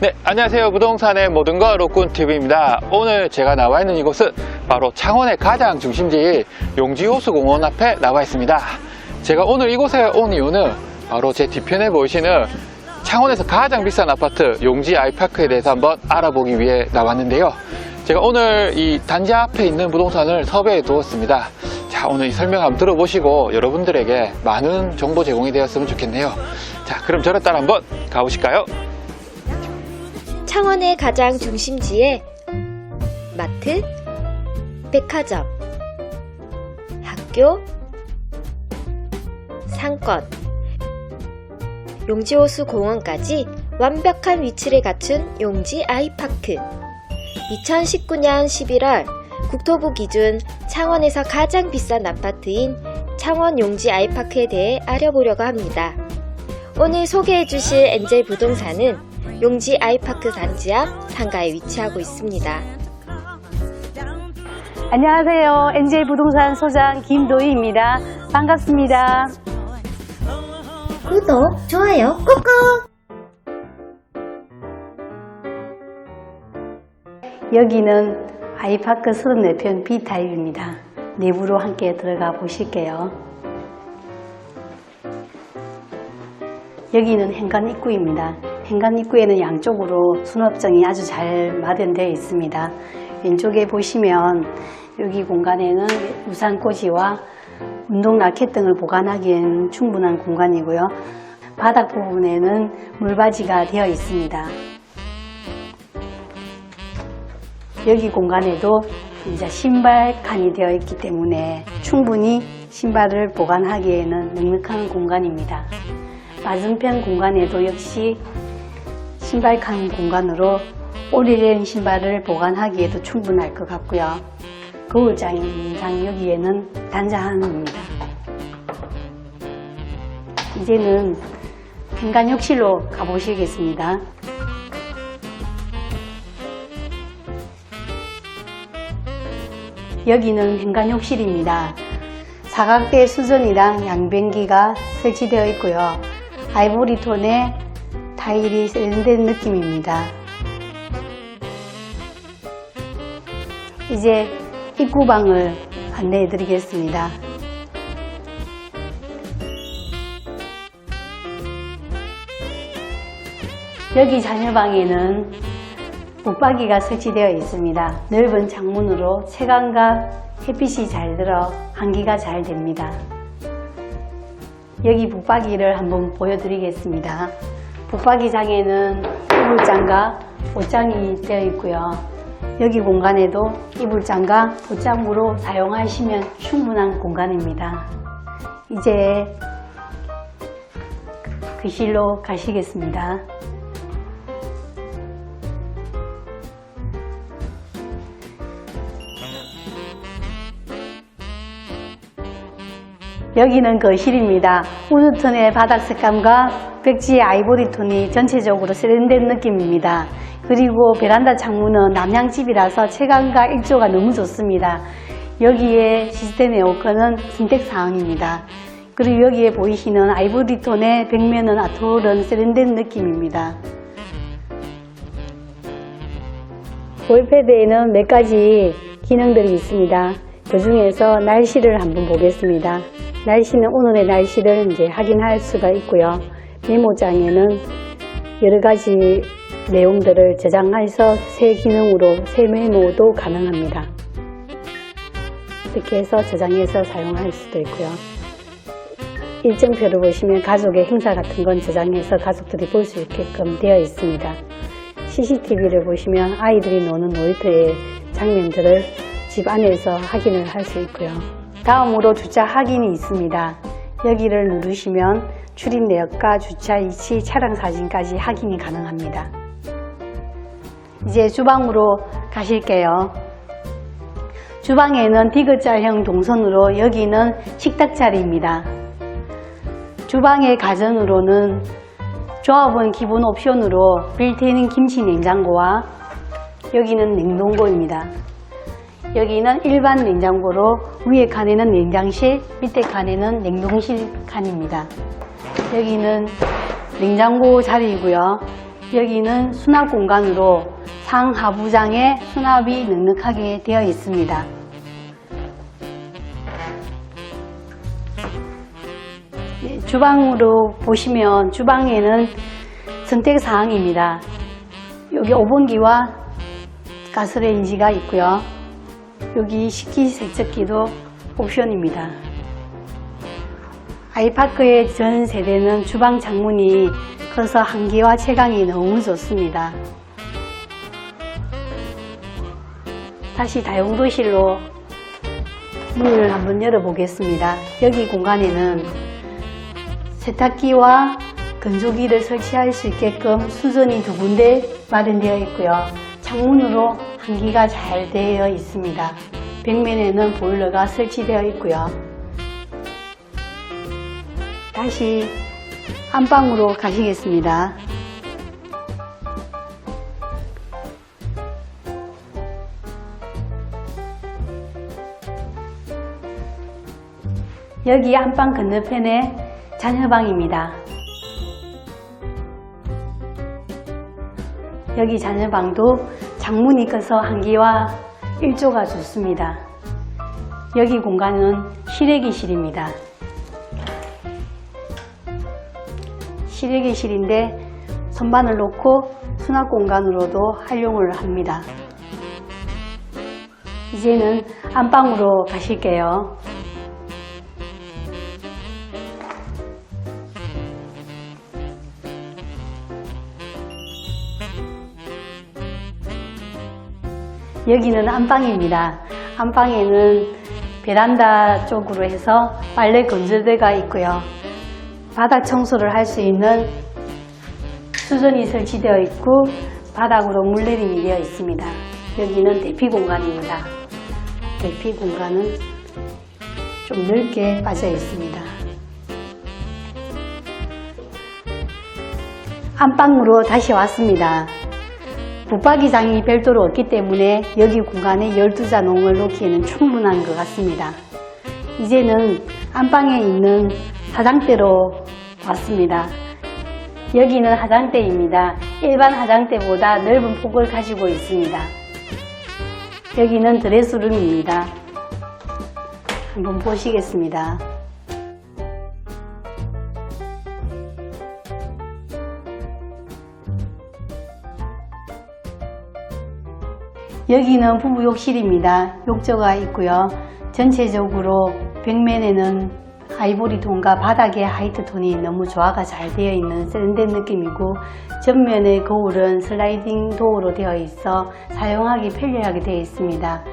네, 안녕하세요. 부동산의 모든 것 로꾼TV입니다. 오늘 제가 나와 있는 이곳은 바로 창원의 가장 중심지인 용지호수공원 앞에 나와 있습니다. 제가 오늘 이곳에 온 이유는 바로 제 뒤편에 보이시는 창원에서 가장 비싼 아파트 용지 아이파크에 대해서 한번 알아보기 위해 나왔는데요. 제가 오늘 이 단지 앞에 있는 부동산을 섭외해 두었습니다. 자, 오늘 이 설명 한번 들어보시고 여러분들에게 많은 정보 제공이 되었으면 좋겠네요. 자, 그럼 저를 따라 한번 가보실까요? 창원의 가장 중심지에 마트, 백화점, 학교, 상권, 용지호수 공원까지 완벽한 위치를 갖춘 용지 아이파크. 2019년 11월 국토부 기준 창원에서 가장 비싼 아파트인 창원 용지 아이파크에 대해 알아보려고 합니다. 오늘 소개해 주실 엔젤 부동산은 용지 아이파크 단지 앞 상가에 위치하고 있습니다. 안녕하세요. NJ 부동산 소장 김도희입니다. 반갑습니다. 구독, 좋아요 꾹꾹! 여기는 아이파크 34편 B타입입니다. 내부로 함께 들어가 보실게요. 여기는 현관 입구입니다. 현관 입구에는 양쪽으로 수납장이 아주 잘 마련되어 있습니다. 왼쪽에 보시면 여기 공간에는 우산꽂이와 운동 라켓 등을 보관하기에는 충분한 공간이고요. 바닥 부분에는 물바지가 되어 있습니다. 여기 공간에도 이제 신발 칸이 되어 있기 때문에 충분히 신발을 보관하기에는 넉넉한 공간입니다. 맞은편 공간에도 역시 신발 칸 공간으로 오래된 신발을 보관하기에도 충분할 것 같고요. 거울장장 여기에는 단자함입니다. 이제는 현관욕실로 가보시겠습니다. 여기는 현관욕실입니다. 사각대 수전이랑 양변기가 설치되어 있고요. 아이보리 톤의 타일이 세련된 느낌입니다. 이제 입구방을 안내해 드리겠습니다. 여기 자녀방에는 붙박이가 설치되어 있습니다. 넓은 창문으로 채광과 햇빛이 잘 들어 환기가 잘 됩니다. 여기 붙박이를 한번 보여드리겠습니다. 붙박이장에는 이불장과 옷장이 되어 있고요. 여기 공간에도 이불장과 옷장으로 사용하시면 충분한 공간입니다. 이제 그실로 가시겠습니다. 여기는 거실입니다. 우드톤의 바닥 색감과 벽지의 아이보리 톤이 전체적으로 세련된 느낌입니다. 그리고 베란다 창문은 남향집이라서 채광과 일조가 너무 좋습니다. 여기에 시스템 에어컨은 선택 사항입니다. 그리고 여기에 보이시는 아이보리 톤의 벽면은 아트홀은 세련된 느낌입니다. 볼패드에는 몇 가지 기능들이 있습니다. 그 중에서 날씨를 한번 보겠습니다. 날씨는 오늘의 날씨를 이제 확인할 수가 있고요. 메모장에는 여러 가지 내용들을 저장해서 새 기능으로 새 메모도 가능합니다. 이렇게 해서 저장해서 사용할 수도 있고요. 일정표를 보시면 가족의 행사 같은 건 저장해서 가족들이 볼 수 있게끔 되어 있습니다. CCTV를 보시면 아이들이 노는 놀이터의 장면들을 집 안에서 확인을 할 수 있고요. 다음으로 주차 확인이 있습니다. 여기를 누르시면 출입 내역과 주차 위치, 차량 사진까지 확인이 가능합니다. 이제 주방으로 가실게요. 주방에는 디귿자형 동선으로 여기는 식탁 자리입니다. 주방의 가전으로는 조합은 기본 옵션으로 빌트인 김치 냉장고와 여기는 냉동고입니다. 여기는 일반 냉장고로 위에 칸에는 냉장실, 밑에 칸에는 냉동실 칸입니다. 여기는 냉장고 자리이고요. 여기는 수납 공간으로 상하부장에 수납이 넉넉하게 되어 있습니다. 네, 주방으로 보시면 주방에는 선택 사항입니다. 여기 오븐기와 가스레인지가 있고요. 여기 식기세척기도 옵션입니다. 아이파크의 전 세대는 주방 창문이 커서 한기와 채광이 너무 좋습니다. 다시 다용도실로 문을 한번 열어보겠습니다. 여기 공간에는 세탁기와 건조기를 설치할 수 있게끔 수전이 두 군데 마련되어 있고요. 창문으로 한기가 잘 되어 있습니다. 벽면에는 보일러가 설치되어 있고요. 다시 안방으로 가시겠습니다. 여기 안방 건너편에 자녀방입니다. 여기 자녀방도 창문이 커서 한기와 일조가 좋습니다. 여기 공간은 실외기실입니다. 실외기실인데 선반을 놓고 수납 공간으로도 활용을 합니다. 이제는 안방으로 가실게요. 여기는 안방입니다. 안방에는 베란다 쪽으로 해서 빨래 건조대가 있고요. 바닥 청소를 할 수 있는 수전이 설치되어 있고 바닥으로 물내림이 되어 있습니다. 여기는 대피 공간입니다. 대피 공간은 좀 넓게 빠져 있습니다. 안방으로 다시 왔습니다. 붙박이장이 별도로 없기 때문에 여기 공간에 12자 농을 놓기에는 충분한 것 같습니다. 이제는 안방에 있는 화장대로 왔습니다. 여기는 화장대입니다. 일반 화장대보다 넓은 폭을 가지고 있습니다. 여기는 드레스룸입니다. 한번 보시겠습니다. 여기는 부부 욕실입니다. 욕조가 있고요. 전체적으로 벽면에는 아이보리 톤과 바닥에 하이트 톤이 너무 조화가 잘 되어 있는 세련된 느낌이고 전면의 거울은 슬라이딩 도어로 되어 있어 사용하기 편리하게 되어 있습니다.